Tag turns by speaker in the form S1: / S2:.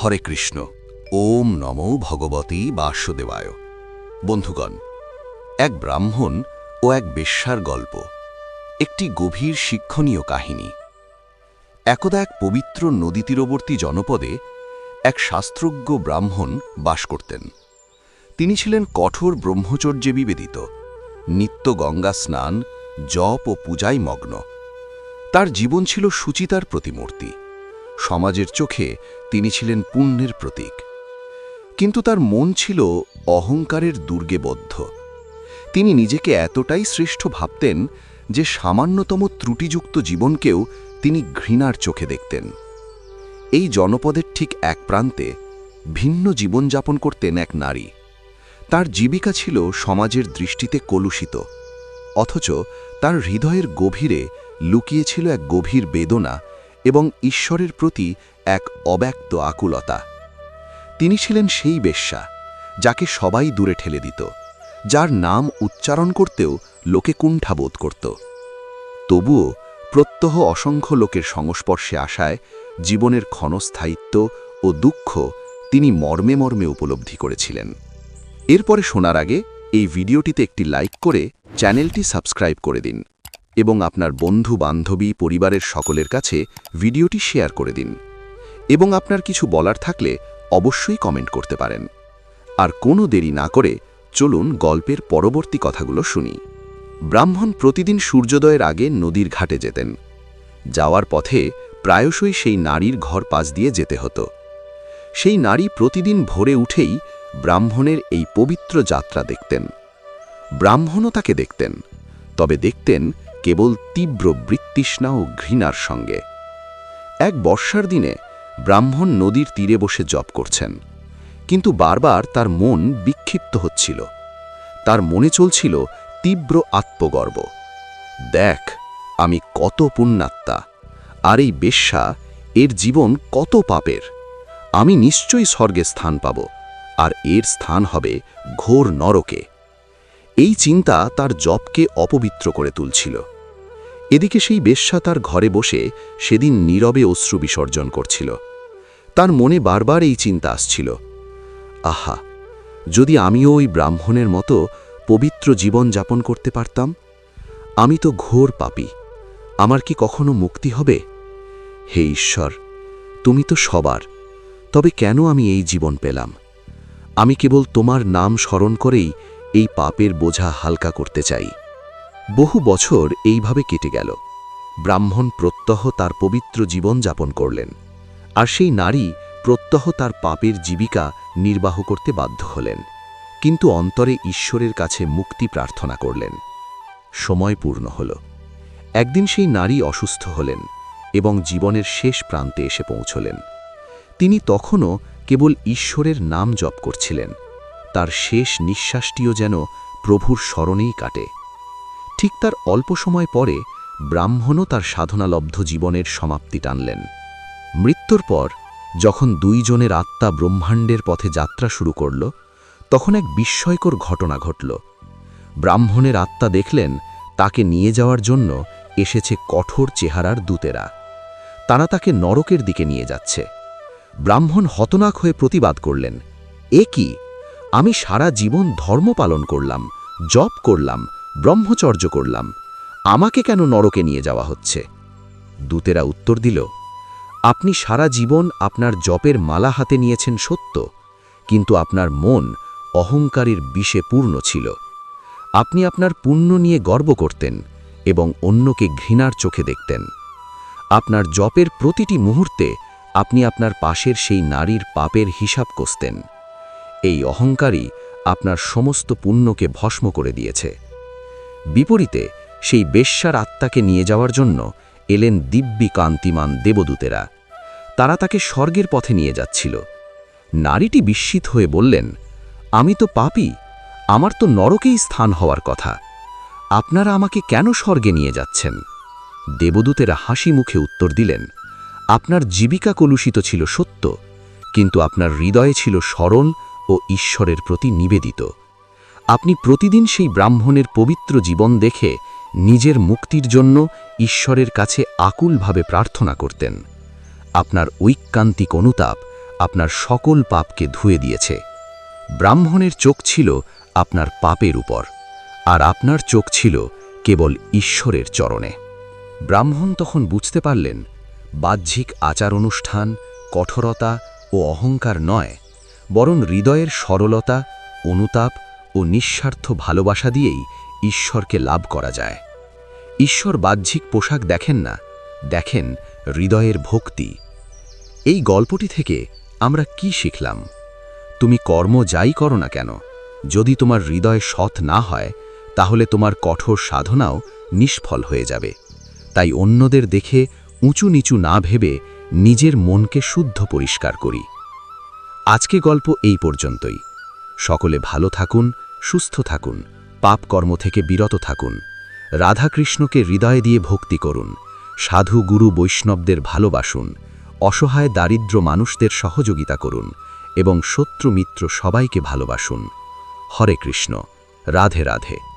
S1: হরে কৃষ্ণ। ওম নমো ভগবতী বাসুদেবায়। বন্ধুগণ, এক ব্রাহ্মণ ও এক বেশ্যার গল্প, একটি গভীর শিক্ষণীয় কাহিনী। একদা এক পবিত্র নদী তীরবর্তী জনপদে এক শাস্ত্রজ্ঞ ব্রাহ্মণ বাস করতেন। তিনি ছিলেন কঠোর ব্রহ্মচর্যে বিবেদিত, নিত্য গঙ্গা স্নান, জপ ও পূজায় মগ্ন। তার জীবন ছিল সুচিতার প্রতিমূর্তি। সমাজের চোখে তিনি ছিলেন পুণ্যের প্রতীক। কিন্তু তার মন ছিল অহংকারের দুর্গে বদ্ধ তিনি নিজেকে এতটাই শ্রেষ্ঠ ভাবতেন যে সামান্যতম ত্রুটিযুক্ত জীবনকেও তিনি ঘৃণার চোখে দেখতেন। এই জনপদের ঠিক এক প্রান্তে ভিন্ন জীবনযাপন করতেন এক নারী। তার জীবিকা ছিল সমাজের দৃষ্টিতে কলুষিত, অথচ তার হৃদয়ের গভীরে লুকিয়েছিল এক গভীর বেদনা এবং ঈশ্বরের প্রতি এক অব্যক্ত আকুলতা। তিনি ছিলেন সেই বেশ্যা, যাকে সবাই দূরে ঠেলে দিত, যার নাম উচ্চারণ করতেও লোকে কুণ্ঠাবোধ করত। তবুও প্রত্যহ অসংখ্য লোকের সংস্পর্শে আসায় জীবনের ক্ষণস্থায়িত্ব ও দুঃখ তিনি মর্মে মর্মে উপলব্ধি করেছিলেন। এরপরে শোনার আগে এই ভিডিওটিতে একটি লাইক করে চ্যানেলটি সাবস্ক্রাইব করে দিন। এবং আপনার বন্ধু, বান্ধবী, পরিবারের সকলের কাছে ভিডিওটি শেয়ার করে দিন। এবং আপনার কিছু বলার থাকলে অবশ্যই কমেন্ট করতে পারেন। আর কোনো দেরি না করে চলুন গল্পের পরবর্তী কথাগুলো শুনি। ব্রাহ্মণ প্রতিদিন সূর্যোদয়ের আগে নদীর ঘাটে যেতেন। যাওয়ার পথে প্রায়শই সেই নারীর ঘর পাশ দিয়ে যেতে হতো। সেই নারী প্রতিদিন ভোরে উঠেই ব্রাহ্মণের এই পবিত্র যাত্রা দেখতেন। ব্রাহ্মণও তাকে দেখতেন, তবে দেখতেন কেবল তীব্র বৃত্তৃষ্ণা ও ঘৃণার সঙ্গে। এক বর্ষার দিনে ব্রাহ্মণ নদীর তীরে বসে জপ করছেন, কিন্তু বারবার তার মন বিক্ষিপ্ত হচ্ছিল। তার মনে চলছিল তীব্র আত্মগর্ব। দেখ, আমি কত পুণ্যাত্মা, আর এই বেশ্যা, এর জীবন কত পাপের। আমি নিশ্চয়ই স্বর্গে স্থান পাব, আর এর স্থান হবে ঘোর নরকে। এই চিন্তা তার জপকে অপবিত্র করে তুলছিল। এদিকে সেই বেশ্যা তার ঘরে বসে সেদিন নীরবে অশ্রু বিসর্জন করছিল। তার মনে বারবার এই চিন্তা আসছিল। আহা, যদি আমিও ওই ব্রাহ্মণের মতো পবিত্র জীবন যাপন করতে পারতাম? আমি তো ঘোর পাপি। আমার কি কখনো মুক্তি হবে? হে ঈশ্বর, তুমি তো সবার। তবে কেন আমি এই জীবন পেলাম? আমি কেবল তোমার নাম স্মরণ করেই এই পাপের বোঝা হালকা করতে চাই। বহু বছর এইভাবে কেটে গেল। ব্রাহ্মণ প্রত্যহ তার পবিত্র জীবন যাপন করলেন, আর সেই নারী প্রত্যহ তার পাপের জীবিকা নির্বাহ করতে বাধ্য হলেন, কিন্তু অন্তরে ঈশ্বরের কাছে মুক্তি প্রার্থনা করলেন। সময় পূর্ণ হল। একদিন সেই নারী অসুস্থ হলেন এবং জীবনের শেষ প্রান্তে এসে পৌঁছলেন। তিনি তখনও কেবল ঈশ্বরের নাম জপ করছিলেন, তার শেষ নিঃশ্বাসটিও যেন প্রভুর স্মরণেই কাটে। ঠিক তার অল্প সময় পরে ব্রাহ্মণও তার সাধনালব্ধ জীবনের সমাপ্তি টানলেন। মৃত্যুর পর যখন দুইজনের আত্মা ব্রহ্মাণ্ডের পথে যাত্রা শুরু করল, তখন এক বিস্ময়কর ঘটনা ঘটল। ব্রাহ্মণের আত্মা দেখলেন, তাকে নিয়ে যাওয়ার জন্য এসেছে কঠোর চেহারার দূতেরা। তারা তাকে নরকের দিকে নিয়ে যাচ্ছে। ব্রাহ্মণ হতনাক হয়ে প্রতিবাদ করলেন, এ কি? আমি সারা জীবন ধর্ম পালন করলাম, জপ করলাম ব্রহ্মচর্য করলাম। আমাকে কেন নরকে নিয়ে যাওয়া হচ্ছে? দূতেরা উত্তর দিল, আপনি সারা জীবন আপনার জপের মালা হাতে নিয়েছেন সত্য, কিন্তু আপনার মন অহংকারের বিষে পূর্ণ ছিল। আপনি আপনার পুণ্য নিয়ে গর্ব করতেন এবং অন্যকে ঘৃণার চোখে দেখতেন। আপনার জপের প্রতিটি মুহূর্তে আপনি আপনার পাশের সেই নারীর পাপের হিসাব কষতেন। এই অহংকারই আপনার সমস্ত পুণ্যকে ভস্ম করে দিয়েছে। বিপরীতে সেই বেশ্যার আত্মাকে নিয়ে যাওয়ার জন্য এলেন দিব্যি কান্তিমান দেবদূতেরা। তারা তাকে স্বর্গের পথে নিয়ে যাচ্ছিল। নারীটি বিস্মিত হয়ে বললেন, আমি তো পাপি, আমার তো নরকেই স্থান হওয়ার কথা। আপনারা আমাকে কেন স্বর্গে নিয়ে যাচ্ছেন? দেবদূতেরা হাসি মুখে উত্তর দিলেন, আপনার জীবিকা কলুষিত ছিল সত্য, কিন্তু আপনার হৃদয়ে ছিল স্মরণ ও ঈশ্বরের প্রতি নিবেদিত। আপনি প্রতিদিন সেই ব্রাহ্মণের পবিত্র জীবন দেখে নিজের মুক্তির জন্য ঈশ্বরের কাছে আকুলভাবে প্রার্থনা করতেন। আপনার ঐকান্তিক অনুতাপ আপনার সকল পাপকে ধুয়ে দিয়েছে। ব্রাহ্মণের চোখ ছিল আপনার পাপের উপর, আর আপনার চোখ ছিল কেবল ঈশ্বরের চরণে। ব্রাহ্মণ তখন বুঝতে পারলেন, বাহ্যিক আচার অনুষ্ঠান কঠোরতা ও অহংকার নয়, বরং হৃদয়ের সরলতা, অনুতাপ ও নিঃস্বার্থ ভালোবাসা দিয়েই ঈশ্বরকে লাভ করা যায়। ঈশ্বর বাহ্যিক পোশাক দেখেন না, দেখেন হৃদয়ের ভক্তি। এই গল্পটি থেকে আমরা কি শিখলাম? তুমি কর্ম যাই করো না কেন? যদি তোমার হৃদয় সৎ না হয়, তাহলে তোমার কঠোর সাধনাও নিষ্ফল হয়ে যাবে। তাই অন্যদের দেখে উঁচু নিচু না ভেবে নিজের মনকে শুদ্ধ পরিষ্কার করি। আজকে গল্প এই পর্যন্তই। সকলে ভালো থাকুন সুস্থ থাকুন, পাপ কর্ম থেকে বিরত থাকুন, রাধাকৃষ্ণকে হৃদয় দিয়ে ভক্তি করুন, সাধু গুরু বৈষ্ণবদের ভালোবাসুন, অসহায় দারিদ্র মানুষদের সহযোগিতা করুন এবং শত্রু মিত্র সবাইকে ভালোবাসুন। হরে কৃষ্ণ, রাধে রাধে।